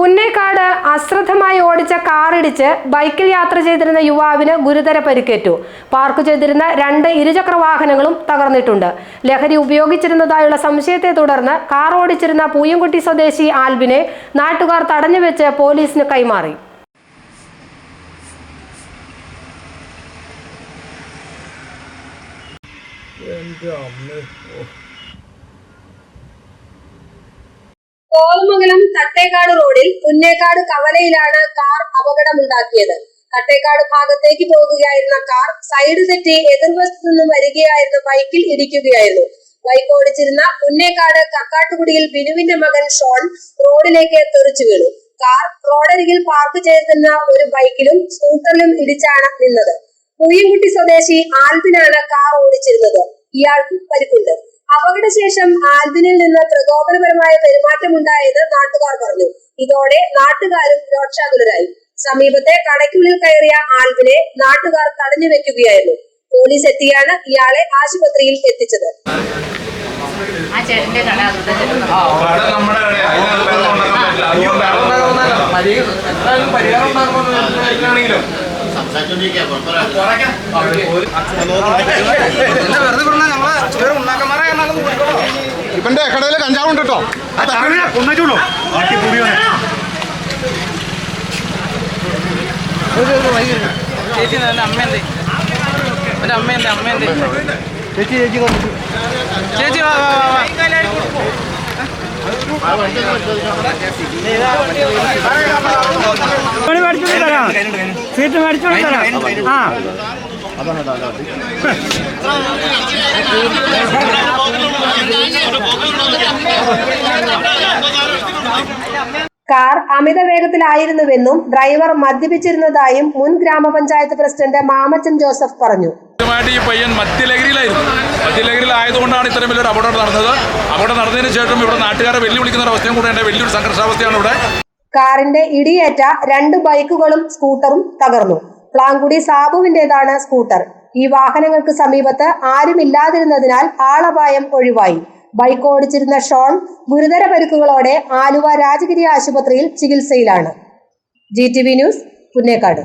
പുന്നേക്കാട് അശ്രദ്ധമായി ഓടിച്ച കാറിടിച്ച് ബൈക്കിൽ യാത്ര ചെയ്തിരുന്ന യുവാവിന് ഗുരുതര പരിക്കേറ്റു. പാർക്ക് ചെയ്തിരുന്ന രണ്ട് ഇരുചക്ര വാഹനങ്ങളും തകർന്നിട്ടുണ്ട്. ലഹരി ഉപയോഗിച്ചിരുന്നതായുള്ള സംശയത്തെ തുടർന്ന് കാർ ഓടിച്ചിരുന്ന പൂയംകുട്ടി സ്വദേശി ആൽബിനെ നാട്ടുകാർ തടഞ്ഞു വെച്ച് പോലീസിന് കൈമാറി. അമ്മ. കോതമംഗലം തട്ടേക്കാട് റോഡിൽ പുന്നേക്കാട് കവലയിലാണ് കാർ അപകടമുണ്ടാക്കിയത്. തട്ടേക്കാട് ഭാഗത്തേക്ക് പോകുകയായിരുന്ന കാർ സൈഡ് തെറ്റി എതിർവശത്തു നിന്നും വരികയായിരുന്ന ബൈക്കിൽ ഇടിക്കുകയായിരുന്നു. ബൈക്ക് ഓടിച്ചിരുന്ന പുന്നേക്കാട് കക്കാട്ടുകുടിയിൽ ബിനുവിന്റെ മകൻ ഷോൺ റോഡിലേക്ക് തെറിച്ചു വീണു. കാർ റോഡരികിൽ പാർക്ക് ചെയ്തിരുന്ന ഒരു ബൈക്കിലും സ്കൂട്ടറിലും ഇടിച്ചാണ് നിന്നത്. പുയ്യൻകുട്ടി സ്വദേശി ആൽബിനാണ് കാർ ഓടിച്ചിരുന്നത്. ഇയാൾക്ക് പരിക്കുണ്ട്. അപകടശേഷം ആൽബിനിൽ നിന്ന് പ്രകോപനപരമായ പെരുമാറ്റമുണ്ടായെന്ന് നാട്ടുകാർ പറഞ്ഞു ഇതോടെ നാട്ടുകാരും രോക്ഷാകുലരായി സമീപത്തെ കടയ്ക്കുള്ളിൽ കയറിയ ആൽബിനെ നാട്ടുകാർ തടഞ്ഞു വെക്കുകയായിരുന്നു പോലീസ് എത്തിയാണ് ഇയാളെ ആശുപത്രിയിൽ എത്തിച്ചത് ആ ചേട്ടന്റെ കട ഉണ്ടാക്കാൻ സംസാരിച്ചോണ്ടിരിക്കുക വെറുതെ പറഞ്ഞാൽ കൊടുക്കണോ ഇവന്റെ കടയിൽ കഞ്ചാവുണ്ട് കേട്ടോ ചേച്ചി ചേച്ചി ചേച്ചി ചേച്ചി വാ വാ വാ സീറ്റ് മേടിച്ചോണ്ട് തരാം. ആ. കാർ അമിത വേഗത്തിലായിരുന്നുവെന്നും ഡ്രൈവർ മദ്യപിച്ചിരുന്നതായും മുൻ ഗ്രാമപഞ്ചായത്ത് പ്രസിഡന്റ് മാമച്ചൻ ജോസഫ് പറഞ്ഞു. ഈ പയ്യൻ മദ്യലഹരിയിലായിരുന്നു. മദ്യലഹരിയിലായതുകൊണ്ടാണ് ഇത്രയും വലിയൊരു അപകടം നടന്നത്. അപകടം നടന്നതിന് ശേഷം ഇവിടെ നാട്ടുകാരെ വെല്ലുവിളിക്കുന്ന ഒരു അവസ്ഥയും കൂടെ വലിയൊരു സംഘർഷാവസ്ഥയാണ് ഇവിടെ. കാറിന്റെ ഇടിയേറ്റ രണ്ട് ബൈക്കുകളും സ്കൂട്ടറും തകർന്നു. പ്ലാങ്കുടി സാബുവിന്റേതാണ് സ്കൂട്ടർ. ഈ വാഹനങ്ങൾക്ക് സമീപത്ത് ആരുമില്ലാതിരുന്നതിനാൽ ആളപായം ഒഴിവായി. ബൈക്ക് ഓടിച്ചിരുന്ന ഷോൺ ഗുരുതര പരിക്കുകളോടെ ആലുവ രാജഗിരി ആശുപത്രിയിൽ ചികിത്സയിലാണ്. G T V news Punnekad.